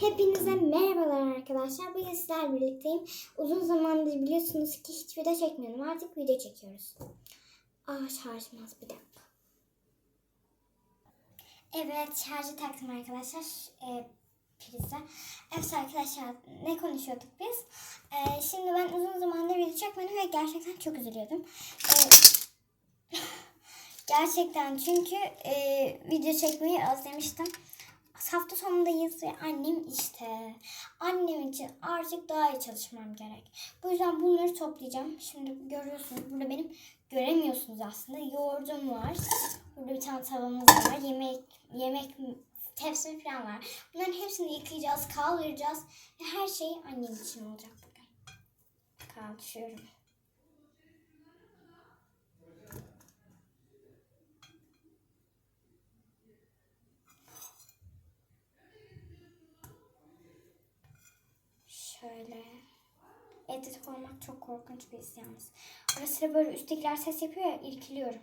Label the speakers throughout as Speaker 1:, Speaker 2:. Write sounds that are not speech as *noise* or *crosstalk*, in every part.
Speaker 1: Hepinize merhabalar arkadaşlar. Bugün sizlerle birlikteyim. Uzun zamandır biliyorsunuz ki hiç video çekmiyorum. Artık video çekiyoruz. Aa şarjım az bir dakika. Evet şarjı taktım arkadaşlar. Ee, prize. Evet arkadaşlar ne konuşuyorduk biz? Ee, şimdi ben uzun zamandır video çekmedim ve gerçekten çok üzülüyordum. Ee, *laughs* gerçekten çünkü e, video çekmeyi özlemiştim hafta sonundayız ve annem işte. Annem için artık daha iyi çalışmam gerek. Bu yüzden bunları toplayacağım. Şimdi görüyorsunuz burada benim göremiyorsunuz aslında. Yoğurdum var. Burada bir tane tavamız var. Yemek yemek tepsi falan var. Bunların hepsini yıkayacağız, kaldıracağız. Ve her şey annem için olacak bugün. Kaldırıyorum. Şöyle. Edit koymak çok korkunç bir his yalnız. Ara sıra böyle üsttekiler ses yapıyor ya irkiliyorum.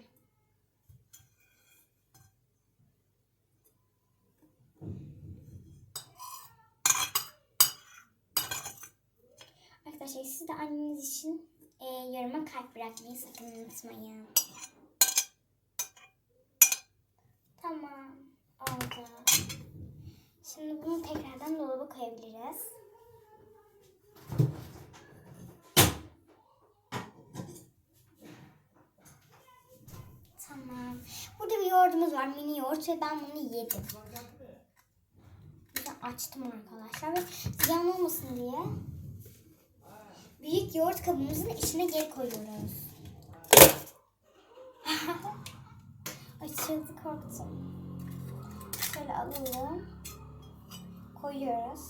Speaker 1: Arkadaşlar siz de anneniz için e, yoruma kalp bırakmayı sakın unutmayın. Tamam. Oldu. Şimdi bunu tekrardan dolaba koyabiliriz. Tamam. Burada bir yoğurdumuz var. Mini yoğurt ve ben bunu yedim. Bir de açtım arkadaşlar ve ziyan olmasın diye büyük yoğurt kabımızın içine geri koyuyoruz. *laughs* Açıldı korktum. Şöyle alalım. Koyuyoruz.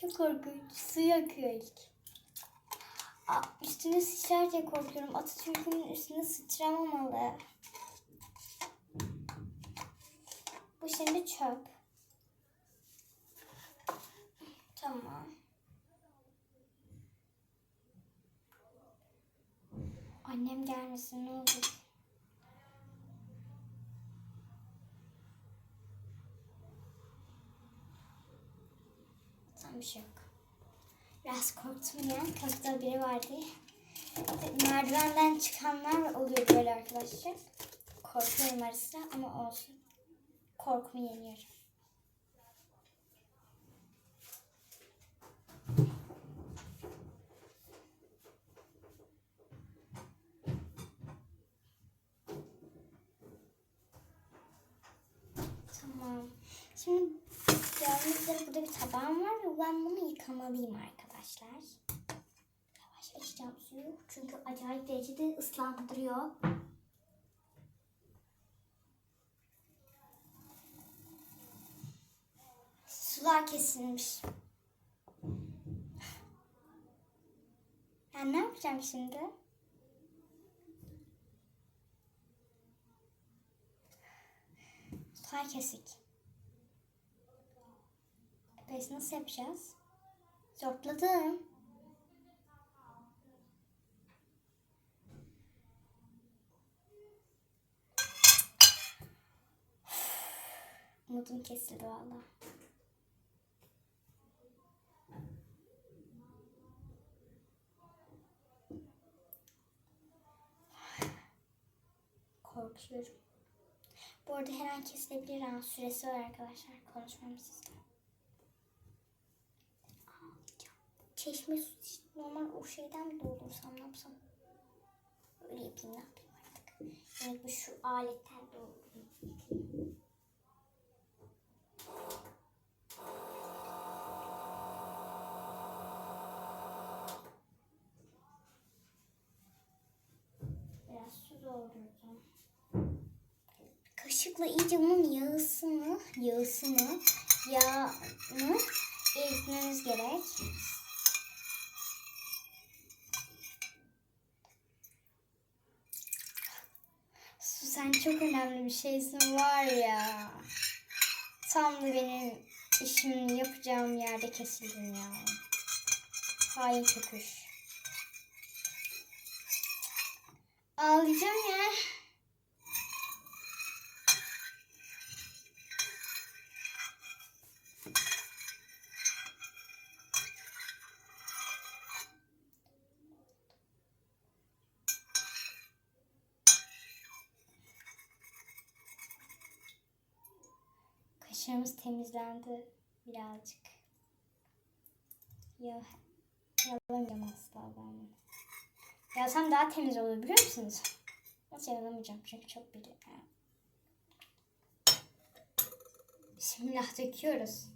Speaker 1: Çok korkunç. Su yakıyor ilk. Üstüne sıçrar diye korkuyorum. Atatürk'ün üstüne sıçramamalı. Bu şimdi çöp. Tamam. Annem gelmesin ne olur. Tam bir şey yok. Biraz korktum ya. Kapıda biri vardı. Merdivenden çıkanlar oluyor böyle arkadaşlar. Korkuyorum ara ama olsun. Korkumu yeniyorum. Tamam. Şimdi gördüğünüz üzere burada bir tabağım var ben bunu yıkamalıyım arkadaşlar. Yavaş açacağım suyu çünkü acayip derecede ıslandırıyor. Sular kesilmiş. Ben ne yapacağım şimdi? Sular kesik. Biz nasıl yapacağız? Zorladım. Umudum *sighs* kesildi valla. *sighs* Korkuyorum. Bu arada her an kesilebilir ama süresi var arkadaşlar. Konuşmam sizle. Çeşme su normal o şeyden mi doldursam ne yapsam? Öyle yapayım ne yapayım artık. Evet bu şu aletten doldurayım. Biraz su doldurdum. Kaşıkla iyice bunun yağısını, yağını eritmemiz gerek. Su sen çok önemli bir şeysin var ya. Tam da benim işimi yapacağım yerde kesildin ya. Hain köpüş. Ağlayacağım ya. Kaşığımız temizlendi birazcık. Ya yalamayacağım asla ben. Yalsam daha temiz olur biliyor musunuz? Nasıl yalamayacağım çünkü çok biliyorum. Bismillah döküyoruz.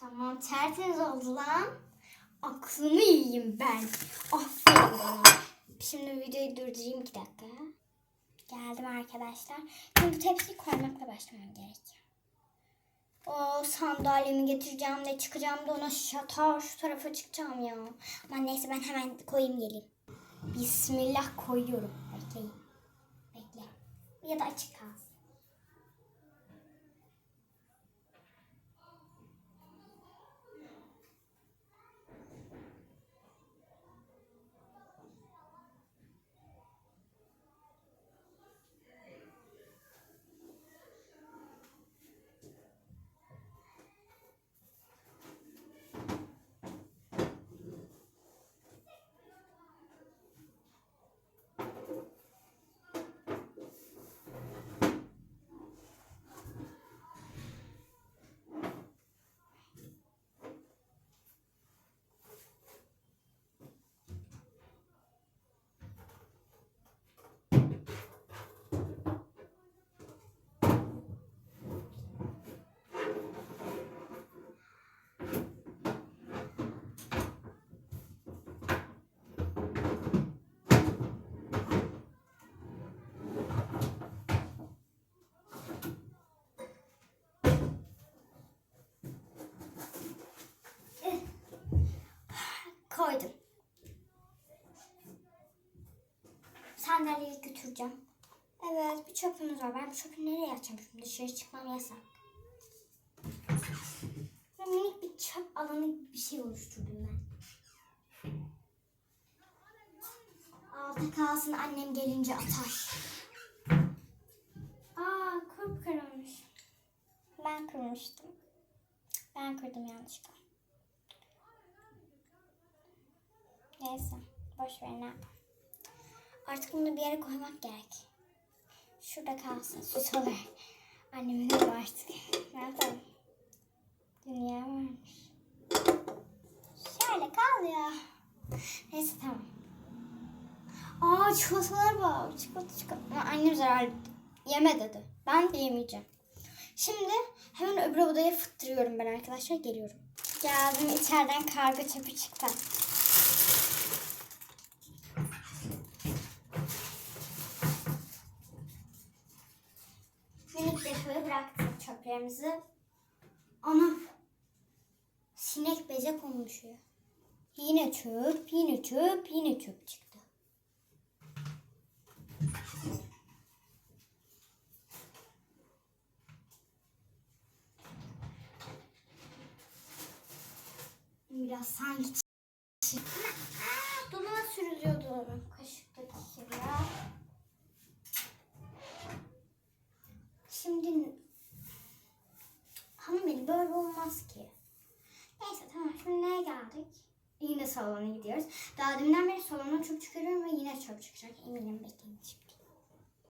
Speaker 1: Tamam tertemiz oldu lan. Aklımı yiyeyim ben. Aferin bana. Şimdi videoyu durdurayım iki dakika. Geldim arkadaşlar. Şimdi bu tepsiyi koymakla başlamam gerekiyor. O sandalyemi getireceğim de çıkacağım da ona şatar şu tarafa çıkacağım ya. Ama neyse ben hemen koyayım geleyim. Bismillah koyuyorum. Bekleyin. Bekle. Ya da açık kalsın. Götüreceğim. Evet bir çöpümüz var. Ben bu çöpü nereye atacağım şimdi? Dışarı çıkmam yasak. Ve minik bir çöp alanı bir şey oluşturdum ben. Altta kalsın annem gelince atar. Aa kurp kırılmış. Ben kırmıştım. Ben kırdım yanlışlıkla. Neyse. Boş ver ne yapalım. Artık bunu bir yere koymak gerek. Şurada kalsın. Süs olur. Annemin evi artık. Ne yapalım? Dünya varmış. Şöyle kal ya. Neyse tamam. Aa çikolatalar var. Çikolata çikolata. Annem zarar yeme dedi. Ben de yemeyeceğim. Şimdi hemen öbür odaya fıttırıyorum ben arkadaşlar. Geliyorum. Geldim içeriden karga çöpü çıktı. Minik depoya çöplerimizi. Ana sinek bezek olmuşuyor. Yine çöp, yine çöp, yine çöp çıktı. Biraz sanki Aa, Dolaba sürülüyordu kaşıktaki kibra. Şimdi hanım beni böyle olmaz ki. Neyse tamam şimdi neye geldik? Yine salona gidiyoruz. Daha deminden beri salona çöp çıkarıyorum ve yine çöp çıkacak. Eminim bekleyin.